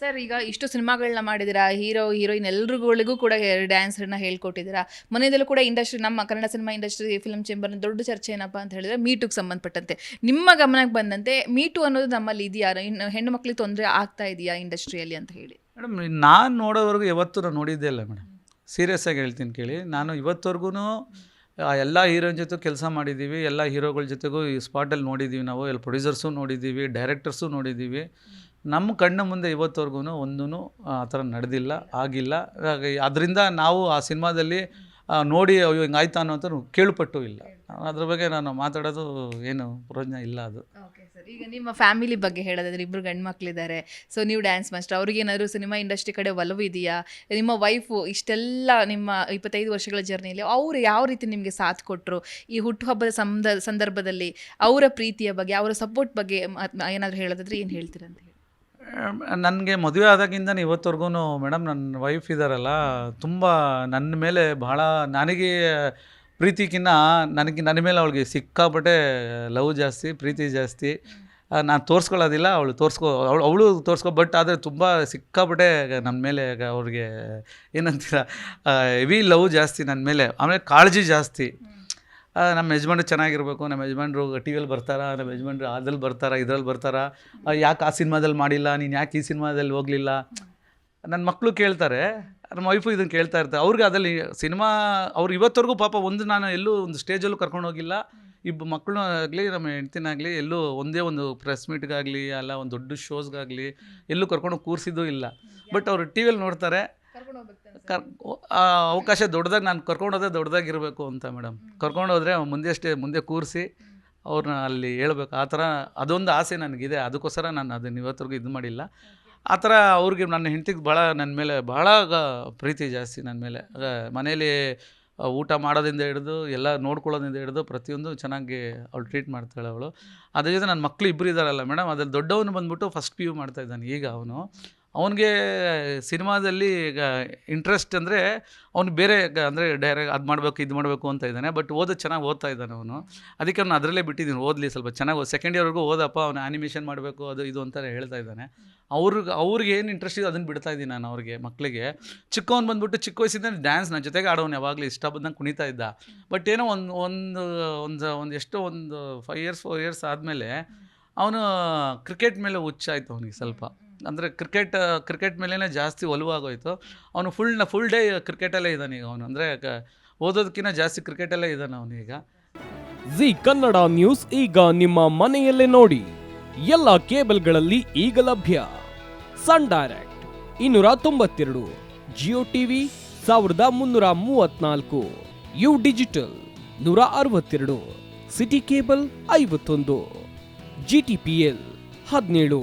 Sir ಈಗ ಇಷ್ಟು ಸಿನಿಮಾಗಳನ್ನ ಮಾಡಿದಿರಾ? ಹೀರೋ, ಹೀರೋಯಿನ್ ಎಲ್ರಿಗಳಿಗೂ ಕೂಡ ಡ್ಯಾನ್ಸರ್ನ ಹೇಳ್ಕೊಟ್ಟಿದ್ದೀರಾ ಮನೆಯಲ್ಲೂ ಕೂಡ ಇಂಡಸ್ಟ್ರಿ, ನಮ್ಮ Kannada cinema industry film chamber ದೊಡ್ಡ ಚರ್ಚೆ ಏನಪ್ಪ ಅಂತ ಹೇಳಿದ್ರೆ ಮೀಟುಗೆ ಸಂಬಂಧಪಟ್ಟಂತೆ. ನಿಮ್ಮ ಗಮನಕ್ಕೆ ಬಂದಂತೆ ಮೀಟು ಅನ್ನೋದು ನಮ್ಮಲ್ಲಿ ಇದೆಯಾ? ಇನ್ನು ಹೆಣ್ಣು ಮಕ್ಕಳಿಗೆ ತೊಂದರೆ ಆಗ್ತಾ ಇದೆಯಾ ಇಂಡಸ್ಟ್ರಿಯಲ್ಲಿ ಅಂತ ಹೇಳಿ? ಮೇಡಮ್, ನಾನು ನೋಡೋವರೆಗೂ ಯಾವತ್ತೂ ನಾನು ನೋಡಿದ್ದೇ ಇಲ್ಲ ಮೇಡಮ್. ಸೀರಿಯಸ್ ಆಗಿ ಹೇಳ್ತೀನಿ ಕೇಳಿ. ನಾನು ಇವತ್ತವರೆಗೂ ಎಲ್ಲ ಹೀರೋಯಿನ್ ಜೊತೆ ಕೆಲಸ ಮಾಡಿದ್ದೀವಿ ಎಲ್ಲ ಹೀರೋಗಳ ಜೊತೆಗೂ ಈ ಸ್ಪಾಟಲ್ಲಿ ನೋಡಿದ್ದೀವಿ ನಾವು. ಎಲ್ಲ ಪ್ರೊಡ್ಯೂಸರ್ಸು ನೋಡಿದ್ದೀವಿ ಡೈರೆಕ್ಟರ್ಸು ನೋಡಿದ್ದೀವಿ ನಮ್ಮ ಕಣ್ಣ ಮುಂದೆ ಇವತ್ತವರೆಗೂ ಒಂದೂ ಆ ಥರ ನಡೆದಿಲ್ಲ, ಆಗಿಲ್ಲ. ಅದರಿಂದ ನಾವು ಆ ಸಿನಿಮಾದಲ್ಲಿ ನೋಡಿ ಅಯ್ಯೋ ಹಿಂಗಾಯ್ತಾ ಅಂತ ಕೇಳ್ಪಟ್ಟು ಇಲ್ಲ. ಅದ್ರ ಬಗ್ಗೆ ನಾನು ಮಾತಾಡೋದು ಏನು ಪ್ರಯೋಜನ ಇಲ್ಲ ಅದು. ಓಕೆ ಸರ್, ಈಗ ನಿಮ್ಮ ಫ್ಯಾಮಿಲಿ ಬಗ್ಗೆ ಹೇಳೋದಾದ್ರೆ ಇಬ್ಬರು ಗಂಡು ಮಕ್ಕಳಿದ್ದಾರೆ ಸೊ ನೀವು ಡ್ಯಾನ್ಸ್ ಮಾಸ್ಟರ್, ಅವ್ರಿಗೇನಾದ್ರು ಸಿನಿಮಾ ಇಂಡಸ್ಟ್ರಿ ಕಡೆ ಒಲವು ಇದೆಯಾ? ನಿಮ್ಮ ವೈಫು ಇಷ್ಟೆಲ್ಲ ನಿಮ್ಮ ಇಪ್ಪತ್ತೈದು ವರ್ಷಗಳ ಜರ್ನಿಯಲ್ಲಿ ಅವರು ಯಾವ ರೀತಿ ನಿಮಗೆ ಸಾಥ್ ಕೊಟ್ಟರು ಈ ಹುಟ್ಟುಹಬ್ಬದ ಸಂದ, ಸಂದರ್ಭದಲ್ಲಿ ಅವರ ಪ್ರೀತಿಯ ಬಗ್ಗೆ, ಅವರ ಸಪೋರ್ಟ್ ಬಗ್ಗೆ ಏನಾದರೂ ಹೇಳೋದಾದ್ರೆ ಏನು ಹೇಳ್ತೀರಂತ? ಹೇಳಿ ನನಗೆ ಮದುವೆ ಆದಾಗಿಂದ ಇವತ್ತವರೆಗೂ ಮೇಡಮ್ ನನ್ನ ವೈಫ್ ಇದ್ದಾರಲ್ಲ ತುಂಬ ನನ್ನ ಮೇಲೆ ಬಹಳ ನನಗೆ ಪ್ರೀತಿಗಿನ್ನ ನನಗೆ ನನ್ನ ಮೇಲೆ ಅವಳಿಗೆ ಸಿಕ್ಕಾಪಟ್ಟೆ ಲವ್ ಜಾಸ್ತಿ, ಪ್ರೀತಿ ಜಾಸ್ತಿ. ನಾನು ತೋರಿಸ್ಕೊಳ್ಳೋದಿಲ್ಲ, ಅವಳು ತೋರಿಸ್ಕೊ, ಅವಳು ಅವಳು ತೋರಿಸ್ಕೊ ಬಟ್ ಆದರೆ ತುಂಬ ಸಿಕ್ಕಾಪಟ್ಟೆ ನನ್ನ ಮೇಲೆ ಅವ್ರಿಗೆ ಏನಂತೀರ ಹೆವಿ ಲವ್ ಜಾಸ್ತಿ ನನ್ನ ಮೇಲೆ, ಆಮೇಲೆ ಕಾಳಜಿ ಜಾಸ್ತಿ. ನಮ್ಮ ಯಜಮಾನ್ರು ಚೆನ್ನಾಗಿರ್ಬೇಕು ನಮ್ಮ ಯಜಮಾನ್ರು ಟಿ ವಿಯಲ್ಲಿ ಬರ್ತಾರಾ ನಮ್ಮ ಯಜಮಾನ್ರು ಅದ್ರಲ್ಲಿ ಬರ್ತಾರಾ ಇದ್ರಲ್ಲಿ ಬರ್ತಾರಾ ಯಾಕೆ ಆ ಸಿನಿಮಾದಲ್ಲಿ ಮಾಡಿಲ್ಲ ನೀನು ಯಾಕೆ ಈ ಸಿನಿಮಾದಲ್ಲಿ ಹೋಗಲಿಲ್ಲ? ನನ್ನ ಮಕ್ಕಳು ಕೇಳ್ತಾರೆ ನಮ್ಮ ವೈಫು ಇದನ್ನು ಕೇಳ್ತಾ ಇರ್ತಾರೆ ಅವ್ರಿಗೆ ಅದಲ್ಲಿ ಸಿನಿಮಾ ಅವ್ರು ಇವತ್ತವರೆಗೂ ಪಾಪ ಒಂದು ನಾನು ಎಲ್ಲೂ ಒಂದು ಸ್ಟೇಜಲ್ಲೂ ಕರ್ಕೊಂಡು ಹೋಗಿಲ್ಲ. ಇಬ್ಬ ಮಕ್ಕಳು ಆಗಲಿ ನಮ್ಮ ಹೆಂಡ್ತಿನಾಗಲಿ ಎಲ್ಲೂ ಒಂದೇ ಒಂದು ಪ್ರೆಸ್ ಮೀಟ್ಗಾಗಲಿ ಅಲ್ಲ ಒಂದು ದೊಡ್ಡ ಶೋಸ್ಗಾಗಲಿ ಎಲ್ಲೂ ಕರ್ಕೊಂಡು ಕೂರಿಸಿದ್ದು ಇಲ್ಲ. ಬಟ್ ಅವರು ಟಿ ವಿಯಲ್ಲಿ ನೋಡ್ತಾರೆ ಕರ್ ಆ ಅವಕಾಶ ದೊಡ್ಡದಾಗಿ ನಾನು ಕರ್ಕೊಂಡೋದ್ರೆ ದೊಡ್ಡದಾಗಿರಬೇಕು ಅಂತ ಮೇಡಮ್ ಕರ್ಕೊಂಡೋದ್ರೆ ಮುಂದೆ ಅಷ್ಟೇ ಮುಂದೆ ಕೂರಿಸಿ ಅವ್ರನ್ನ ಅಲ್ಲಿ ಹೇಳ್ಬೇಕು. ಆ ಥರ ಅದೊಂದು ಆಸೆ ನನಗಿದೆ. ಅದಕ್ಕೋಸ್ಕರ ನಾನು ಅದನ್ನು ಇವತ್ತರೆಗೂ ಇದು ಮಾಡಿಲ್ಲ. ಆ ಥರ ಅವ್ರಿಗೆ ನನ್ನ ಹೆಂಡತಿಗೆ ಭಾಳ ನನ್ನ ಮೇಲೆ ಭಾಳ ಪ್ರೀತಿ ಜಾಸ್ತಿ ನನ್ನ ಮೇಲೆ. ಮನೇಲಿ ಊಟ ಮಾಡೋದಿಂದ ಹಿಡಿದು ಎಲ್ಲ ನೋಡ್ಕೊಳ್ಳೋದಿಂದ ಹಿಡಿದು ಪ್ರತಿಯೊಂದು ಚೆನ್ನಾಗಿ ಅವಳು ಟ್ರೀಟ್ ಮಾಡ್ತಾಳೆ ಅವಳು. ಅದ್ರ ಜೊತೆ ನನ್ನ ಮಕ್ಕಳು ಇಬ್ಬರು ಇದ್ದಾರಲ್ಲ ಮೇಡಮ್ ಅದ್ರಲ್ಲಿ ದೊಡ್ಡವನು ಬಂದ್ಬಿಟ್ಟು ಫಸ್ಟ್ ಪಿ ಯು ಮಾಡ್ತಾ ಇದ್ದಾನೆ. ಈಗ ಅವನು. ಅವನಿಗೆ ಸಿನಿಮಾದಲ್ಲಿ ಈಗ ಇಂಟ್ರೆಸ್ಟ್ ಅಂದರೆ ಅವ್ನು ಬೇರೆ ಅಂದರೆ ಡೈರೆಕ್ಟ್ ಅದು ಮಾಡಬೇಕು, ಇದು ಮಾಡಬೇಕು ಅಂತ ಇದ್ದಾನೆ. ಬಟ್ ಓದ ಚೆನ್ನಾಗಿ ಓದ್ತಾ ಇದ್ದಾನೆ ಅವನು. ಅದಕ್ಕೆ ಅವ್ನು ಅದರಲ್ಲೇ ಬಿಟ್ಟಿದ್ದೀನಿ, ಓದಲಿ ಸ್ವಲ್ಪ ಚೆನ್ನಾಗಿ ಸೆಕೆಂಡ್ ಇಯರ್ವರೆಗೂ ಓದಪ್ಪ, ಅವನು ಆ್ಯನಿಮೇಷನ್ ಮಾಡಬೇಕು, ಅದು ಇದು ಅಂತ ಹೇಳ್ತಾ ಇದ್ದಾನೆ. ಅವ್ರಿಗೆ ಅವ್ರಿಗೆ ಏನು ಇಂಟ್ರೆಸ್ಟ್ ಇದೆ ಅದನ್ನು ಬಿಡ್ತಾ ಇದ್ದೀನಿ ನಾನು ಅವ್ರಿಗೆ ಮಕ್ಕಳಿಗೆ ಚಿಕ್ಕವನು ಬಂದುಬಿಟ್ಟು ಚಿಕ್ಕ ವಯಸ್ಸಿಂದ ಡ್ಯಾನ್ಸ್ ನನ್ನ ಜೊತೆಗೆ ಆಡೋನು ಯಾವಾಗಲೂ ಇಷ್ಟ ಬಂದಂಗೆ ಕುಣಿತಾ ಇದ್ದ. ಬಟ್ ಏನೋ ಒಂದು ಒಂದು ಒಂದು ಒಂದು ಎಷ್ಟೋ ಒಂದು ಫೈವ್ ಇಯರ್ಸ್ ಫೋರ್ ಇಯರ್ಸ್ ಆದಮೇಲೆ ಅವನು ಕ್ರಿಕೆಟ್ ಮೇಲೆ ಹುಚ್ಚಾಯ್ತು ಅವನಿಗೆ ಸ್ವಲ್ಪ. ಅಂದರೆ ಕ್ರಿಕೆಟ್ ಕ್ರಿಕೆಟ್ ಮೇಲೇ ಜಾಸ್ತಿ ಒಲವಾಗೋಯ್ತು. ಅವನು ಫುಲ್ ಫುಲ್ ಡೇ ಕ್ರಿಕೆಟಲ್ಲೇ ಇದ್ದಾನೆ ಈಗ ಅವನು. ಅಂದರೆ ಓದೋದಕ್ಕಿಂತ ಜಾಸ್ತಿ ಕ್ರಿಕೆಟಲ್ಲೇ ಇದ್ದಾನೆ ಅವನೀಗ ಜಿ ಕನ್ನಡ ನ್ಯೂಸ್ ಈಗ ನಿಮ್ಮ ಮನೆಯಲ್ಲೇ ನೋಡಿ. ಎಲ್ಲ ಕೇಬಲ್ಗಳಲ್ಲಿ ಈಗ ಲಭ್ಯ. ಸನ್ ಡೈರೆಕ್ಟ್ ಇನ್ನೂರ ತೊಂಬತ್ತೆರಡು, ಜಿಯೋ ಟಿವಿ ಸಾವಿರದ ಮುನ್ನೂರ ಮೂವತ್ನಾಲ್ಕು, ಯು ಡಿಜಿಟಲ್ ನೂರ ಅರವತ್ತೆರಡು, ಸಿಟಿ ಕೇಬಲ್ ಐವತ್ತೊಂದು, ಜಿ ಟಿ ಪಿ ಎಲ್ ಹದಿನೇಳು.